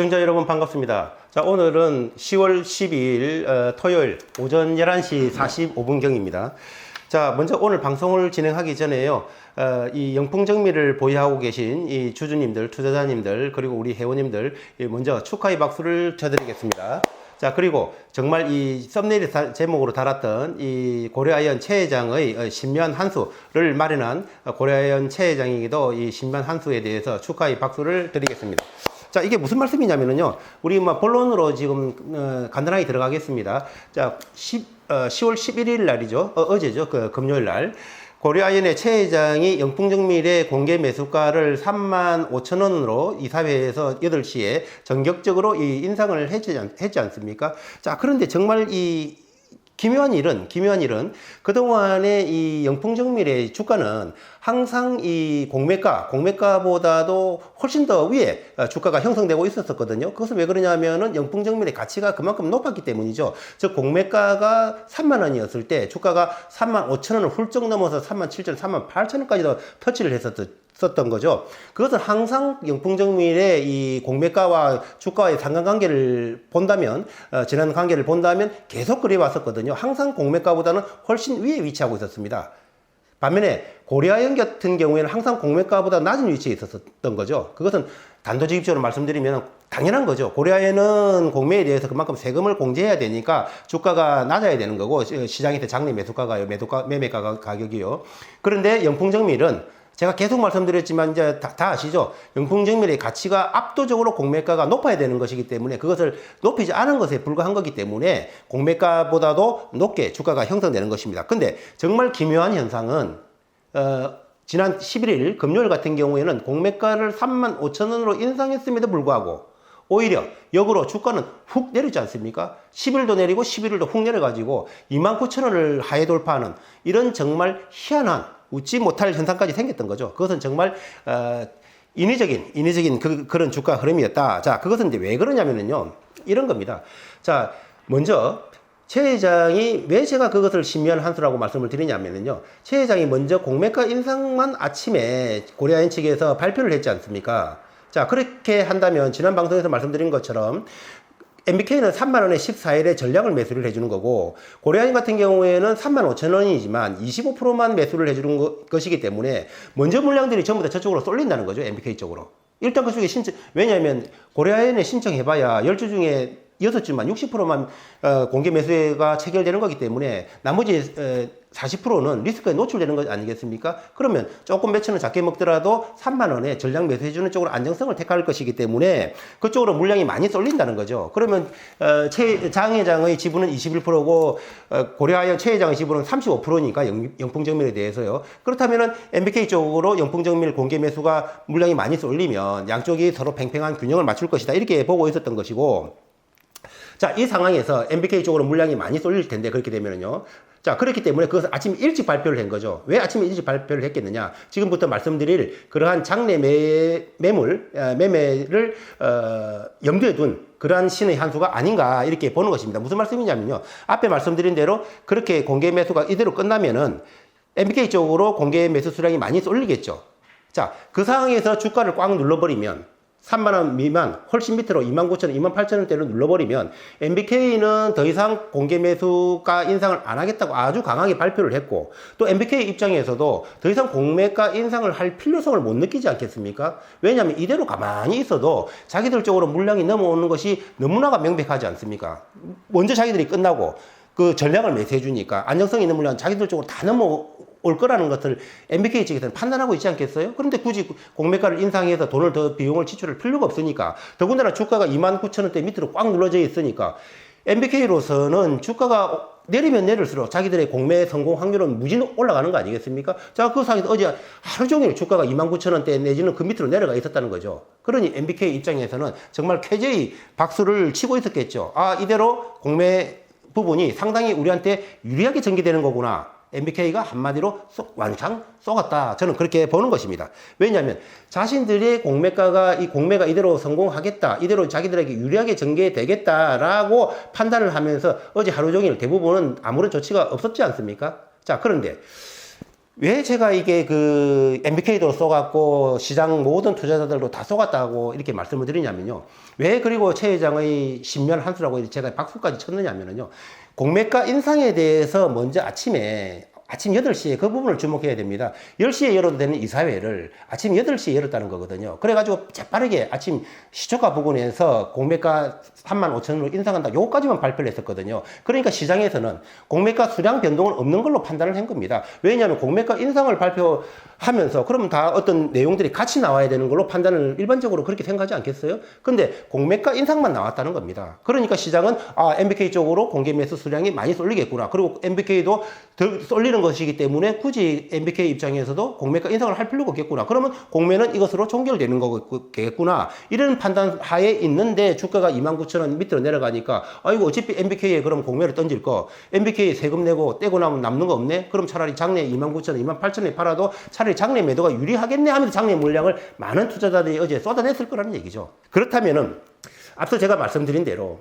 시청자 여러분 반갑습니다. 자, 오늘은 10월 12일 어, 토요일 오전 11시 45분경입니다. 자, 먼저 오늘 방송을 진행하기 전에요. 어, 이 영풍정미를 보유하고 계신 이 주주님들, 투자자님들, 그리고 우리 회원님들, 예, 먼저 축하의 박수를 쳐드리겠습니다. 자, 그리고 정말 이 썸네일 다- 제목으로 달았던 이 고려아연 최 회장의 어, 신면 한수를 마련한 어, 고려아연 최 회장에게도 이 신면 한수에 대해서 축하의 박수를 드리겠습니다. 자, 이게 무슨 말씀이냐면요. 우리 뭐 본론으로 지금 어, 간단하게 들어가겠습니다. 자, 10, 어, 10월 11일 날이죠. 어, 어제죠. 그 금요일 날. 고려아연의 최 회장이 영풍정밀의 공개 매수가를 3만 5천 원으로 이사회에서 8시에 전격적으로 이 인상을 했지, 않, 했지 않습니까? 자, 그런데 정말 이 기묘한 일은 기묘한 일은 그동안의 이 영풍정밀의 주가는 항상 이 공매가 공매가보다도 훨씬 더 위에 어, 주가가 형성되고 있었었거든요. 그것은 왜 그러냐면은 영풍정밀의 가치가 그만큼 높았기 때문이죠. 즉 공매가가 3만 원이었을 때 주가가 3만 5천 원을 훌쩍 넘어서 3만 7천, 3만 8천 원까지도 터치를 했었던 썼던 거죠. 그것은 항상 영풍정밀의 이 공매가와 주가의 상관관계를 본다면, 어, 지난 관계를 본다면 계속 그래 왔었거든요. 항상 공매가보다는 훨씬 위에 위치하고 있었습니다. 반면에 고려아연 같은 경우에는 항상 공매가보다 낮은 위치에 있었던 거죠. 그것은 단도직입적으로 말씀드리면 당연한 거죠. 고려아연은 공매에 대해서 그만큼 세금을 공제해야 되니까 주가가 낮아야 되는 거고 시- 시장에서 장내 매수가가요, 매도가 매매가 가격이요. 그런데 영풍정밀은 제가 계속 말씀드렸지만 이제 다, 다 아시죠? 영풍정밀의 가치가 압도적으로 공매가가 높아야 되는 것이기 때문에 그것을 높이지 않은 것에 불과한 거기 때문에 공매가보다도 높게 주가가 형성되는 것입니다. 근데 정말 기묘한 현상은 어, 지난 11일 금요일 같은 경우에는 공매가를 3만 5천 원으로 인상했음에도 불구하고 오히려 역으로 주가는 훅 내리지 않습니까? 10일도 내리고 11일도 훅 내려가지고 2만 9천 원을 하에 돌파하는 이런 정말 희한한 웃지 못할 현상까지 생겼던 거죠. 그것은 정말 어, 인위적인 인위적인 그, 그런 주가 흐름이었다. 자, 그것은 이제 왜 그러냐면요. 이런 겁니다. 자, 먼저 최 회장이 왜 제가 그것을 신미한 한수라고 말씀을 드리냐면요. 최 회장이 먼저 공매가 인상만 아침에 고려아연 측에서 발표를 했지 않습니까? 자, 그렇게 한다면 지난 방송에서 말씀드린 것처럼 MBK는 3만 원에 14일에 전량을 매수를 해주는 거고 고려아연 같은 경우에는 3만 5천 원이지만 25%만 매수를 해주는 거- 것이기 때문에 먼저 물량들이 전부 다 저쪽으로 쏠린다는 거죠 MBK 쪽으로. 일단 그 중에 신청 왜냐하면 고려아연에 신청해봐야 10주 중에 6주만 60%만 어, 공개 매수가 체결되는 거기 때문에 나머지 어, 40%는 리스크에 노출되는 것 아니겠습니까? 그러면 조금 원 작게 먹더라도 3만 원에 전량 매수해주는 쪽으로 안정성을 택할 것이기 때문에 그쪽으로 물량이 많이 쏠린다는 거죠. 그러면 어, 최, 장 회장의 지분은 21%고 어, 고려하여 최 회장의 지분은 35%니까 영, 영풍정밀에 대해서요. 그렇다면은 MBK 쪽으로 영풍정밀 공개 매수가 물량이 많이 쏠리면 양쪽이 서로 팽팽한 균형을 맞출 것이다 이렇게 보고 있었던 것이고 자, 이 상황에서 MBK 쪽으로 물량이 많이 쏠릴 텐데, 그렇게 되면은요. 자, 그렇기 때문에 그것을 아침 일찍 발표를 한 거죠. 왜 아침에 일찍 발표를 했겠느냐? 지금부터 말씀드릴 그러한 장내 매, 매물, 어, 매매를, 어, 염두에 둔 그러한 신의 한 수가 아닌가, 이렇게 보는 것입니다. 무슨 말씀이냐면요. 앞에 말씀드린 대로 그렇게 공개 매수가 이대로 끝나면은 MBK 쪽으로 공개 매수 수량이 많이 쏠리겠죠. 자, 그 상황에서 주가를 꽉 눌러버리면 3만 원 미만, 훨씬 밑으로 2만 9천 원, 2만 8천 원대로 눌러버리면 MBK는 더 이상 공개 매수가 인상을 안 하겠다고 아주 강하게 발표를 했고 또 MBK 입장에서도 더 이상 공매가 인상을 할 필요성을 못 느끼지 않겠습니까? 왜냐하면 이대로 가만히 있어도 자기들 쪽으로 물량이 넘어오는 것이 너무나가 명백하지 않습니까? 먼저 자기들이 끝나고 그 전략을 매수해 주니까 안정성 있는 물량 자기들 쪽으로 다 넘어 올 거라는 것을 MBK 측에서는 판단하고 있지 않겠어요? 그런데 굳이 공매가를 인상해서 돈을 더 비용을 지출할 필요가 없으니까 더군다나 주가가 2만 9천 원대 밑으로 꽉 눌러져 있으니까 MBK로서는 주가가 내리면 내릴수록 자기들의 공매 성공 확률은 무진 올라가는 거 아니겠습니까? 자, 그 상황에서 어제 하루 종일 주가가 2만 9천 원대 내지는 그 밑으로 내려가 있었다는 거죠. 그러니 MBK 입장에서는 정말 쾌재의 박수를 치고 있었겠죠. 아, 이대로 공매 부분이 상당히 우리한테 유리하게 전개되는 거구나. MBK가 한마디로 쏙 완창 쏘갔다. 저는 그렇게 보는 것입니다. 왜냐하면 자신들의 공매가가 이 공매가 이대로 성공하겠다. 이대로 자기들에게 유리하게 전개되겠다라고 판단을 하면서 어제 하루 종일 대부분은 아무런 조치가 없었지 않습니까? 자, 그런데 왜 제가 이게 그 MBK도 쏘갔고 시장 모든 투자자들도 다 쏘갔다고 이렇게 말씀을 드리냐면요. 왜 그리고 최 회장의 신면 한수라고 제가 박수까지 쳤느냐면요. 공매가 인상에 대해서 먼저 아침에 아침 8시에 그 부분을 주목해야 됩니다. 10시에 열어도 되는 이사회를 아침 8시에 열었다는 거거든요. 그래가지고 재빠르게 아침 시초가 부근에서 공매가 3만 5천 원으로 인상한다. 요거까지만 발표를 했었거든요. 그러니까 시장에서는 공매가 수량 변동은 없는 걸로 판단을 한 겁니다. 왜냐하면 공매가 인상을 발표하면서 그러면 다 어떤 내용들이 같이 나와야 되는 걸로 판단을 일반적으로 그렇게 생각하지 않겠어요? 근데 공매가 인상만 나왔다는 겁니다. 그러니까 시장은 아, MBK 쪽으로 공개 매수 수량이 많이 쏠리겠구나. 그리고 MBK도 덜 쏠리는 것이기 때문에 굳이 MBK 입장에서도 공매가 인상을 할 필요가 없겠구나. 그러면 공매는 이것으로 종결되는 거겠구나. 이런 판단 하에 있는데 주가가 29,000원 밑으로 내려가니까 아이고 어차피 MBK에 그럼 공매를 던질 거 MBK에 세금 내고 떼고 나면 남는 거 없네? 그럼 차라리 장내 29,000원, 28,000원에 팔아도 차라리 장내 매도가 유리하겠네 하면서 장내 물량을 많은 투자자들이 어제 쏟아냈을 거라는 얘기죠. 그렇다면은 앞서 제가 말씀드린 대로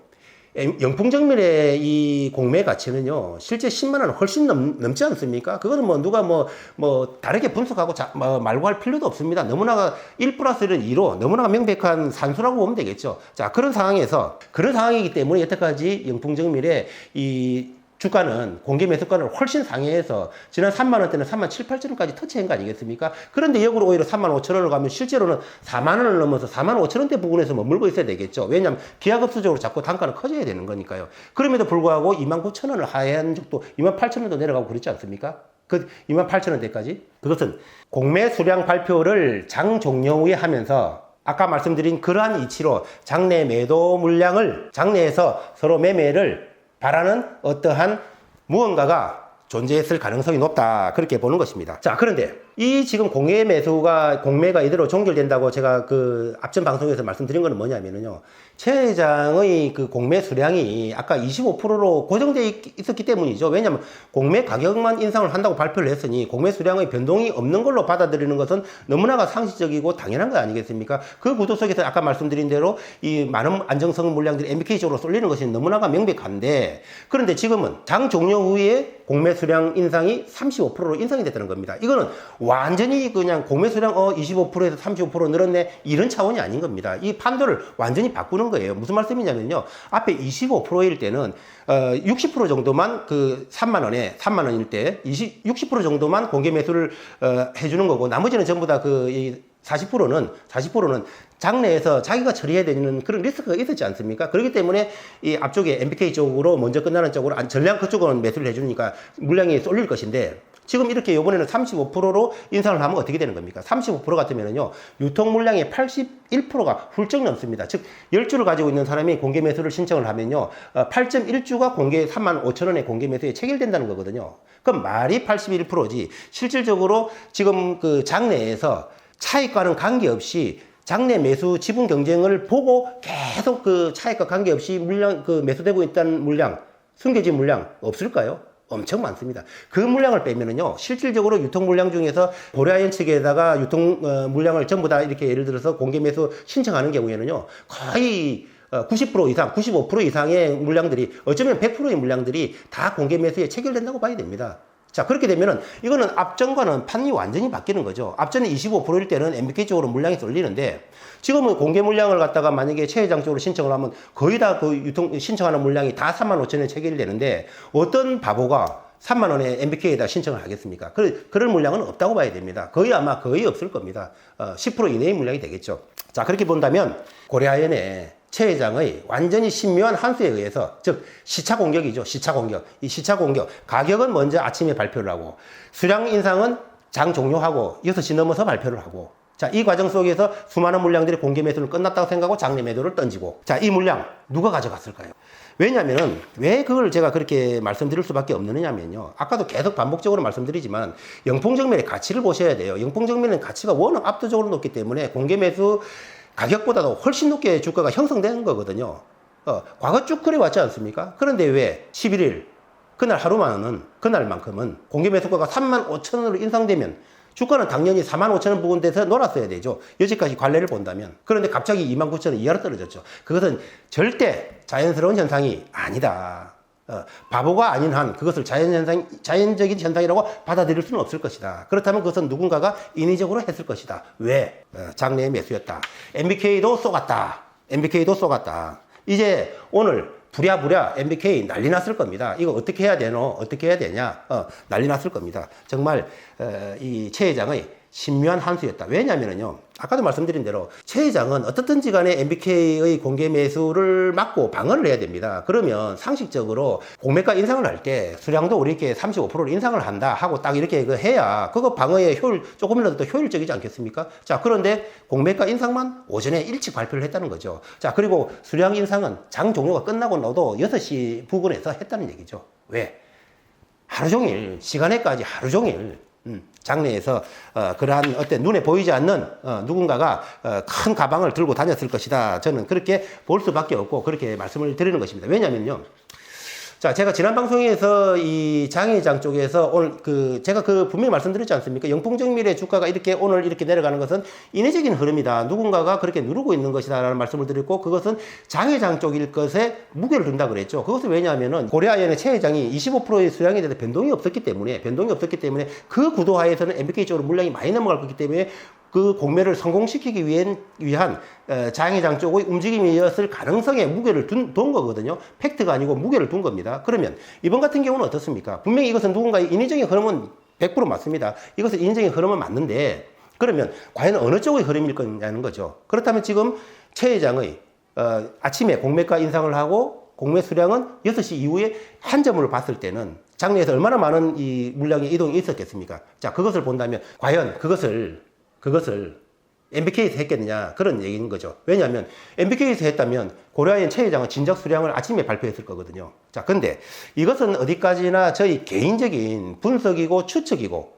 영풍정밀의 이 공매 가치는요, 실제 10만 원 훨씬 넘, 넘지 않습니까? 그거는 뭐 누가 뭐, 뭐, 다르게 분석하고 자, 뭐 말고 할 필요도 없습니다. 너무나 1 플러스 1은 2로 너무나 명백한 산수라고 보면 되겠죠. 자, 그런 상황에서, 그런 상황이기 때문에 여태까지 영풍정밀의 이 주가는 공개 매수가를 훨씬 상회해서 지난 3만 원대는 3만 7, 8천 원까지 터치한 거 아니겠습니까? 그런데 역으로 오히려 3만 5천 원을 가면 실제로는 4만 원을 넘어서 4만 5천 원대 부분에서 머물고 있어야 되겠죠. 왜냐하면 기하급수적으로 자꾸 단가는 커져야 되는 거니까요. 그럼에도 불구하고 2만 9천 원을 하회한 적도 2만 8천 원도 내려가고 그렇지 않습니까? 그 2만 8천 원대까지 그것은 공매 수량 발표를 장 종료 후에 하면서 아까 말씀드린 그러한 이치로 장내 매도 물량을 장내에서 서로 매매를 바라는 어떠한 무언가가 존재했을 가능성이 높다. 그렇게 보는 것입니다. 자, 그런데 이 지금 공매 매수가, 공매가 이대로 종결된다고 제가 그 앞전 방송에서 말씀드린 거는 뭐냐면요. 최 회장의 그 공매 수량이 아까 25%로 고정되어 있었기 때문이죠. 왜냐하면 공매 가격만 인상을 한다고 발표를 했으니 공매 수량의 변동이 없는 걸로 받아들이는 것은 너무나가 상식적이고 당연한 거 아니겠습니까? 그 구도 속에서 아까 말씀드린 대로 이 많은 안정성 물량들이 MBK 쪽으로 쏠리는 것이 너무나가 명백한데 그런데 지금은 장 종료 후에 공매 수량 인상이 35%로 인상이 됐다는 겁니다. 이거는 완전히 그냥 공매 수량 어 25%에서 35% 늘었네 이런 차원이 아닌 겁니다. 이 판도를 완전히 바꾸는 거예요. 무슨 말씀이냐면요. 앞에 25%일 때는 어 60% 정도만 그 3만 원에 3만 원일 때 20, 60% 정도만 공개 매수를 어 해주는 거고 나머지는 전부 다그 40%는 40%는 장내에서 자기가 처리해야 되는 그런 리스크가 있었지 않습니까? 그렇기 때문에 이 앞쪽에 MBK 쪽으로 먼저 끝나는 쪽으로 전량 그쪽으로는 매수를 해주니까 물량이 쏠릴 것인데 지금 이렇게 이번에는 35%로 인상을 하면 어떻게 되는 겁니까? 35% 같으면요, 유통 물량의 81%가 훌쩍 넘습니다. 즉, 10주를 가지고 있는 사람이 공개 매수를 신청을 하면요, 8.1주가 공개 3만 5천 원의 공개 매수에 체결된다는 거거든요. 그럼 말이 81%지, 실질적으로 지금 그 장내에서 차익과는 관계없이 장내 매수 지분 경쟁을 보고 계속 그 차익과 관계없이 물량, 그 매수되고 있다는 물량, 숨겨진 물량 없을까요? 엄청 많습니다. 그 물량을 빼면은요, 실질적으로 유통 물량 중에서 보라이언 측에다가 유통 어, 물량을 전부 다 이렇게 예를 들어서 공개 매수 신청하는 경우에는요, 거의 90% 이상, 95% 이상의 물량들이 어쩌면 100%의 물량들이 다 공개 매수에 체결된다고 봐야 됩니다. 자, 그렇게 되면은 이거는 앞전과는 판이 완전히 바뀌는 거죠. 앞전에 25%일 때는 MBK 쪽으로 물량이 쏠리는데 지금은 공개 물량을 갖다가 만약에 최 회장 쪽으로 신청을 하면 거의 다 그 유통 신청하는 물량이 다 3만 5천에 체결이 되는데 어떤 바보가 3만 원에 MBK에다 신청을 하겠습니까? 그, 그럴 물량은 없다고 봐야 됩니다. 거의 아마 거의 없을 겁니다. 어, 10% 이내의 물량이 되겠죠. 자, 그렇게 본다면 고려아연의 최 회장의 완전히 신묘한 한수에 의해서 즉 시차 공격이죠. 시차 공격. 이 시차 공격. 가격은 먼저 아침에 발표를 하고 수량 인상은 장 종료하고 6시 넘어서 발표를 하고 자, 이 과정 속에서 수많은 물량들이 공개 매수를 끝났다고 생각하고 장내 매도를 던지고 자, 이 물량 누가 가져갔을까요? 왜냐면은 왜 그걸 제가 그렇게 말씀드릴 수밖에 없느냐면요. 아까도 계속 반복적으로 말씀드리지만 영풍정밀의 가치를 보셔야 돼요. 영풍정밀은 가치가 워낙 압도적으로 높기 때문에 공개 매수 가격보다도 훨씬 높게 주가가 형성되는 거거든요. 어, 과거 쭉 그래 왔지 않습니까? 그런데 왜 11일 그날 하루만은 그날만큼은 공개 매수가가 3만 5천 원으로 인상되면 주가는 당연히 4만 5천 원 부근에서 놀았어야 되죠. 여지까지 관례를 본다면. 그런데 갑자기 2만 9천 원 이하로 떨어졌죠. 그것은 절대 자연스러운 현상이 아니다. 어, 바보가 아닌 한 그것을 자연현상, 자연적인 현상이라고 받아들일 수는 없을 것이다. 그렇다면 그것은 누군가가 인위적으로 했을 것이다. 왜? 어, 장래의 매수였다. MBK도 쏘갔다. MBK도 쏘갔다. 이제 오늘 부랴부랴 MBK 난리 났을 겁니다. 이거 어떻게 해야 되노? 어떻게 해야 되냐? 어, 난리 났을 겁니다. 정말 어, 이최 회장의 신묘한 한수였다. 왜냐면은요, 아까도 말씀드린 대로 최 회장은 어떻든지 간에 MBK의 공개 매수를 막고 방어를 해야 됩니다. 그러면 상식적으로 공매가 인상을 할 때 수량도 우리 이렇게 35%를 인상을 한다 하고 딱 이렇게 그 해야 그거 방어의 효율 조금이라도 더 효율적이지 않겠습니까? 자, 그런데 공매가 인상만 오전에 일찍 발표를 했다는 거죠. 자, 그리고 수량 인상은 장 종료가 끝나고 나도 6시 부근에서 했다는 얘기죠. 왜? 하루 종일 시간에까지 하루 종일 음, 장내에서 어, 그러한 어떤 눈에 보이지 않는 어, 누군가가 어, 큰 가방을 들고 다녔을 것이다. 저는 그렇게 볼 수밖에 없고 그렇게 말씀을 드리는 것입니다. 왜냐면요. 자, 제가 지난 방송에서 이 장회장 쪽에서 오늘 그 제가 그 분명히 말씀드렸지 않습니까? 영풍정밀의 주가가 이렇게 오늘 이렇게 내려가는 것은 인위적인 흐름이다. 누군가가 그렇게 누르고 있는 것이다라는 말씀을 드렸고 그것은 장회장 쪽일 것에 무게를 둔다 그랬죠. 그것은 왜냐하면은 고려아연의 최 회장이 25%의 수량에 대해서 변동이 없었기 때문에 변동이 없었기 때문에 그 구도하에서는 MBK 쪽으로 물량이 많이 넘어갈 거기 때문에 그 공매를 성공시키기 위한, 위한 어, 장회장 쪽의 움직임이었을 가능성에 무게를 둔, 둔 거거든요. 팩트가 아니고 무게를 둔 겁니다. 그러면 이번 같은 경우는 어떻습니까? 분명히 이것은 누군가의 인위적인 흐름은 100% 맞습니다. 이것은 인위적인 흐름은 맞는데 그러면 과연 어느 쪽의 흐름일 거냐는 거죠. 그렇다면 지금 최 회장의 어, 아침에 공매가 인상을 하고 공매 수량은 6시 이후에 한 점으로 봤을 때는 장내에서 얼마나 많은 이 물량의 이동이 있었겠습니까? 자, 그것을 본다면 과연 그것을 그것을 MBK에서 했겠느냐 그런 얘기인 거죠. 왜냐하면 MBK에서 했다면 고려아연 최 회장은 진작 수량을 아침에 발표했을 거거든요. 자, 근데 이것은 어디까지나 저희 개인적인 분석이고 추측이고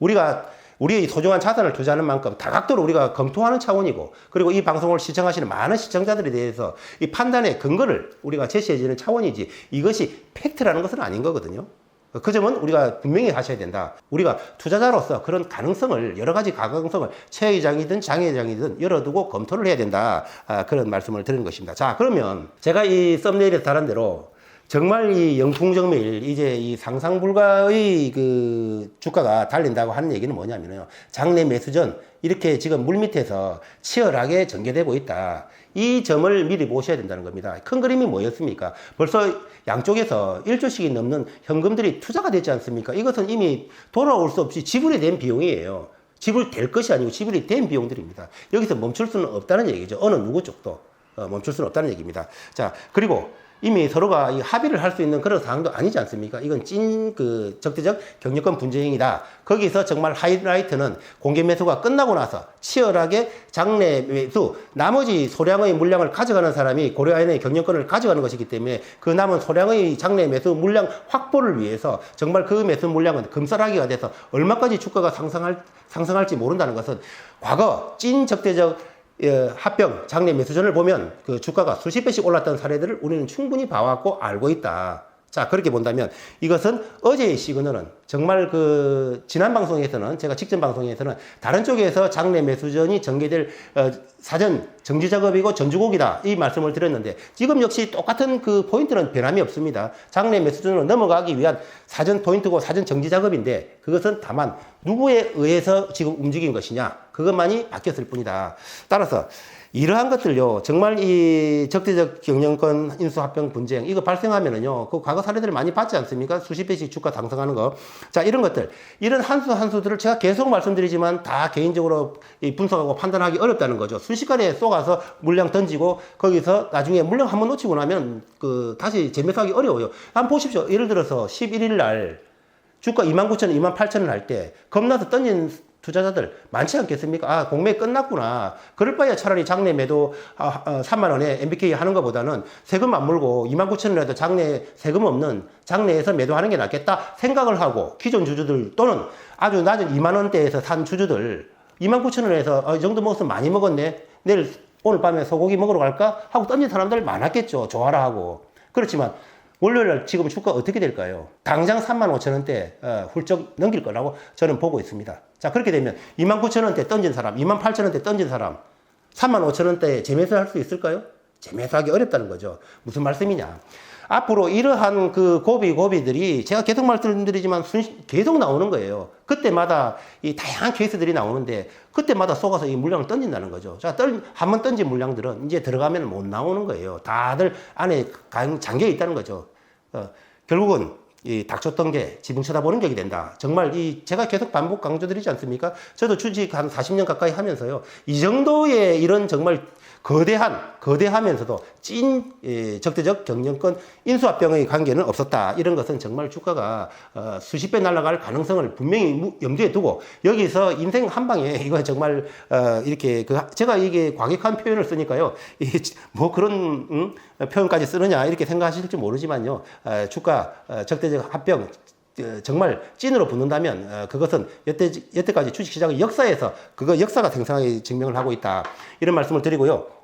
우리가 우리의 소중한 자산을 투자하는 만큼 다각도로 우리가 검토하는 차원이고 그리고 이 방송을 시청하시는 많은 시청자들에 대해서 이 판단의 근거를 우리가 제시해주는 차원이지 이것이 팩트라는 것은 아닌 거거든요. 그 점은 우리가 분명히 하셔야 된다. 우리가 투자자로서 그런 가능성을 여러 가지 가능성을 최 회장이든 장 회장이든 열어두고 검토를 해야 된다. 아, 그런 말씀을 드리는 것입니다. 자, 그러면 제가 이 썸네일에 달한 대로 정말 이 영풍정밀 이제 이 상상 불가의 그 주가가 달린다고 하는 얘기는 뭐냐면요. 장내 매수 전 이렇게 지금 물 밑에서 치열하게 전개되고 있다. 이 점을 미리 보셔야 된다는 겁니다. 큰 그림이 뭐였습니까? 벌써 양쪽에서 1조씩이 넘는 현금들이 투자가 됐지 않습니까? 이것은 이미 돌아올 수 없이 지불이 된 비용이에요. 지불될 것이 아니고 지불이 된 비용들입니다. 여기서 멈출 수는 없다는 얘기죠. 어느 누구 쪽도 어, 멈출 수는 없다는 얘기입니다. 자, 그리고 이미 서로가 이 합의를 할 수 있는 그런 상황도 아니지 않습니까? 이건 찐 그 적대적 경력권 분쟁이다. 거기서 정말 하이라이트는 공개 매수가 끝나고 나서 치열하게 장내 매수, 나머지 소량의 물량을 가져가는 사람이 고려아연의 경영권을 가져가는 것이기 때문에 그 남은 소량의 장내 매수 물량 확보를 위해서 정말 그 매수 물량은 금싸라기가 돼서 얼마까지 주가가 상승할, 상승할지 모른다는 것은 과거 찐 적대적 예, 합병 장내 매수전을 보면 그 주가가 수십 배씩 올랐던 사례들을 우리는 충분히 봐왔고 알고 있다. 자, 그렇게 본다면 이것은 어제의 시그널은 정말 그 지난 방송에서는 제가 직전 방송에서는 다른 쪽에서 장내 매수전이 전개될 어, 사전 정지 작업이고 전주곡이다 이 말씀을 드렸는데 지금 역시 똑같은 그 포인트는 변함이 없습니다. 장내 매수전으로 넘어가기 위한 사전 포인트고 사전 정지 작업인데 그것은 다만 누구에 의해서 지금 움직인 것이냐 그것만이 바뀌었을 뿐이다. 따라서 이러한 것들요, 정말 이 적대적 경영권 인수합병 분쟁, 이거 발생하면은요, 그 과거 사례들을 많이 봤지 않습니까? 수십 배씩 주가 상승하는 거. 자, 이런 것들, 이런 한수 한수들을 제가 계속 말씀드리지만 다 개인적으로 이 분석하고 판단하기 어렵다는 거죠. 순식간에 쏘가서 물량 던지고 거기서 나중에 물량 한번 놓치고 나면 그 다시 재매수하기 어려워요. 한번 보십시오. 예를 들어서 11일 날 주가 29,000원, 28,000원 할 때 겁나서 던진 투자자들 많지 않겠습니까? 아, 공매 끝났구나. 그럴 바에야 차라리 장내 매도 아, 어, 3만 원에 MBK 하는 것보다는 세금 안 물고 2만 9천 원이라도 장내 세금 없는 장내에서 매도하는 게 낫겠다 생각을 하고 기존 주주들 또는 아주 낮은 2만 원대에서 산 주주들 2만 9천 원에서 어, 이 정도 먹었으면 많이 먹었네. 내일 오늘 밤에 소고기 먹으러 갈까? 하고 던진 사람들 많았겠죠. 좋아라 하고. 그렇지만 월요일 지금 주가 어떻게 될까요? 당장 3만 5천 원대 어, 훌쩍 넘길 거라고 저는 보고 있습니다. 자 그렇게 되면 2만 9천 원대 던진 사람, 2만 8천 원대 던진 사람, 3만 5천 원대에 재매수 할 수 있을까요? 재매수하기 어렵다는 거죠. 무슨 말씀이냐? 앞으로 이러한 그 고비 고비들이 제가 계속 말씀드리지만 순, 계속 나오는 거예요. 그때마다 이 다양한 케이스들이 나오는데 그때마다 속아서 이 물량을 던진다는 거죠. 자, 한번 던진 물량들은 이제 들어가면 못 나오는 거예요. 다들 안에 강- 잠겨 있다는 거죠. 어, 결국은 이 닥쳤던 게 지붕 쳐다보는 격이 된다. 정말 이 제가 계속 반복 강조드리지 않습니까? 저도 주식 한 40년 가까이 하면서요. 이 정도의 이런 정말 거대한 거대하면서도 찐 예, 적대적 경영권 인수합병의 관계는 없었다. 이런 것은 정말 주가가 어, 수십 배 날아갈 가능성을 분명히 무- 염두에 두고 여기서 인생 한 방에 이거 정말 어, 이렇게 그 제가 이게 과격한 표현을 쓰니까요. 이뭐 그런 음? 표현까지 쓰느냐 이렇게 생각하실지 모르지만요. 어, 주가 어, 적대적 합병 어, 정말 찐으로 붙는다면 어, 그것은 여태 여태까지 주식시장의 역사에서 그거 역사가 생생하게 증명을 하고 있다 이런 말씀을 드리고요.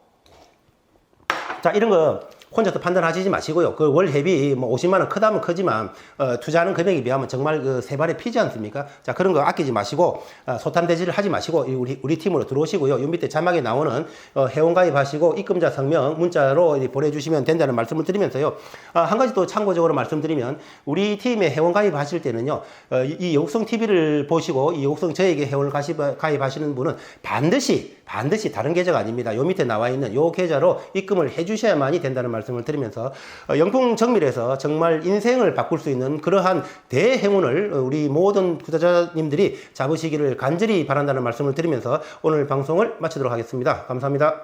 자 이런 거 혼자서 판단하시지 마시고요. 그 월 회비 뭐 50만 원 크다면 크지만 어, 투자하는 금액에 비하면 정말 그 세 발에 피지 않습니까? 자 그런 거 아끼지 마시고 어, 소탐대지를 하지 마시고 이 우리 우리 팀으로 들어오시고요. 요 밑에 자막에 나오는 어, 회원 가입하시고 입금자 성명 문자로 보내주시면 된다는 말씀을 드리면서요. 아, 한 가지 또 참고적으로 말씀드리면 우리 팀에 회원 가입하실 때는요. 어, 이, 이 여국성 TV를 보시고 이 여국성 저에게 회원을 가입하시는 분은 반드시 반드시 다른 계좌가 아닙니다. 요 밑에 나와 있는 요 계좌로 입금을 해 주셔야만이 된다는 말씀을 드리면서 어, 영풍 정밀에서 정말 인생을 바꿀 수 있는 그러한 대행운을 우리 모든 투자자님들이 잡으시기를 간절히 바란다는 말씀을 드리면서 오늘 방송을 마치도록 하겠습니다. 감사합니다.